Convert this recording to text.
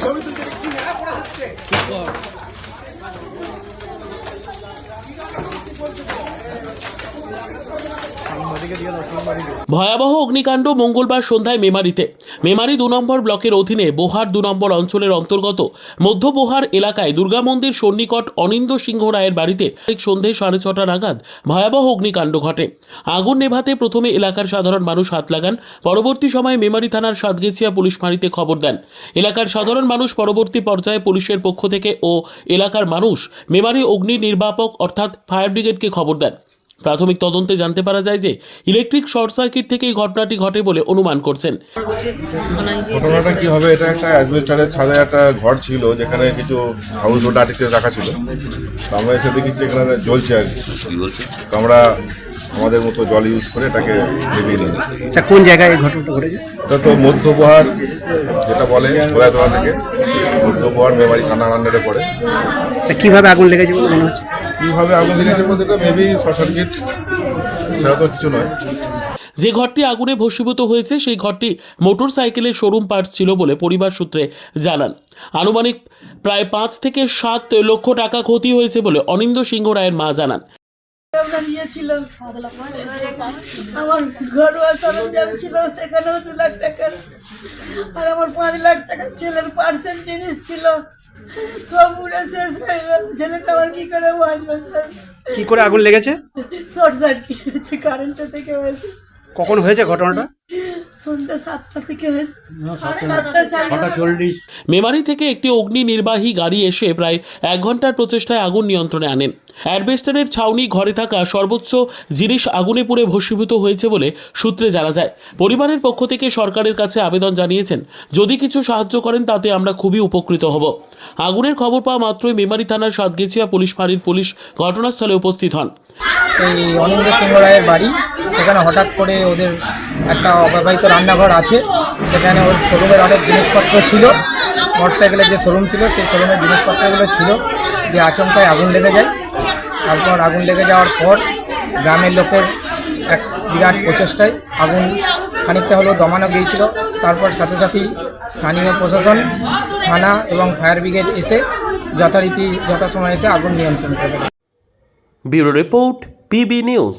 Thank you. ভয়াবহ অগ্নিকাণ্ড মঙ্গলবার সন্ধ্যায় মেমারিতে। মেমারি দু নম্বর ব্লকের অধীনে বোহার দু নম্বর অঞ্চলের অন্তর্গত মধ্য বোহার এলাকায় দুর্গা মন্দির সন্নিকট অনিন্দ সিংহ রায়ের বাড়িতে সন্ধে সাড়ে ছটা নাগাদ ভয়াবহ অগ্নিকাণ্ড ঘটে। আগুন নেভাতে প্রথমে এলাকার সাধারণ মানুষ হাত লাগান, পরবর্তী সময়ে মেমারি থানার সাতগেছিয়া পুলিশ ফাঁড়িতে খবর দেন। এলাকার সাধারণ মানুষ পরবর্তী পর্যায়ে পুলিশের পক্ষ থেকে ও এলাকার মানুষ মেমারি অগ্নি নির্বাপক অর্থাৎ ফায়ার ব্রিগেডকে খবর দেন। প্রাথমিক তদন্তে জানতে পারা যায় যে ইলেকট্রিক শর্ট সার্কিট থেকে এই ঘটনাটি ঘটে বলে অনুমান করছেন। ঘটনাটা কি হবে? এটা একটা অ্যাসবেস্টারের ছাদে একটা ঘর ছিল যেখানে কিছু হাউস হোল্ড আর্টিকেল রাখা ছিল। তো আমরা এসে দেখি যে এখানে জ্বলছে আর কি। তো আমরা আমাদের মতো জল ইউজ করে এটাকে নিভিয়ে নিই আচ্ছা কোন জায়গায় এই ঘটনাটা ঘটেছে? এটা তো মধ্যবহার যেটা বলে গোয়াতোয়া থেকে। মধ্যবহার মেমারি থানা আন্ডারে পড়ে। তা কীভাবে আগুন লেগেছে বলে মনে হচ্ছে? কীভাবে আগুন লেগেছে বলতে এটা মেবি শর্ট সার্কিট সেটা তো কিছু নয়। যে ঘরটি আগুনে ভস্মীভূত হয়েছে সেই ঘরটি মোটর সাইকেলের শোরুম পার্টস ছিল বলে পরিবার সূত্রে জানান। আনুমানিক প্রায় পাঁচ থেকে সাত লক্ষ টাকা ক্ষতি হয়েছে বলে অনিন্দ সিংহ রায়ের মা জানান। আমরা নিয়েছিলাম আমার ঘরোয়া সরঞ্জাম ছিল সেখানেও দু লাখ টাকার। আর আমার পাঁচ লাখ টাকা ছেলের পার্সেন্ট জিনিস ছিল। সব উড়ে শেষ হয়ে গেল ছেলেটা আবার কি করে বাঁচবে? কি করে আগুন লেগেছে? শর্ট সার্কিট হয়েছে কারেন্টটা থেকে হয়েছে কখন হয়েছে ঘটনাটা? মেমারি থেকে একটি অগ্নি নির্বাহী গাড়ি এসে প্রায় এক ঘণ্টার প্রচেষ্টায় আগুন নিয়ন্ত্রণে আনেন। অ্যাডবেস্টারের ছাউনি ঘরে থাকা সর্বোচ্চ জিনিস আগুনে পুড়ে ভস্মীভূত হয়েছে বলে সূত্রে জানা যায়। পরিবারের পক্ষ থেকে সরকারের কাছে আবেদন জানিয়েছেন যদি কিছু সাহায্য করেন তাতে আমরা খুবই উপকৃত হব। আগুনের খবর পাওয়া মাত্রই মেমারি থানার সাতগেছিয়া পুলিশ ফাঁড়ির পুলিশ ঘটনাস্থলে উপস্থিত হন। এই অনিন্দ সিংহ রায়ের বাড়ি। সেখানে হঠাৎ করে ওদের একটা অব্যবহৃত রান্নাঘর আছে। সেখানে ওর শোরুমের অনেক জিনিসপত্র ছিল। মোটরসাইকেলের যে শোরুম ছিল, সেই শোরুমের জিনিসপত্রগুলো ছিল যে আচমকায় আগুন লেগে যায়। তারপর আগুন লেগে যাওয়ার পর গ্রামের লোকের এক বিরাট প্রচেষ্টায় আগুন খানিকটা হলেও দমানো গিয়েছিল। তারপর সাথে সাথেই স্থানীয় প্রশাসন, থানা এবং ফায়ার ব্রিগেড এসে যথারীতি, যথাসময় এসে আগুন নিয়ন্ত্রণ করে। Bureau report, PB news.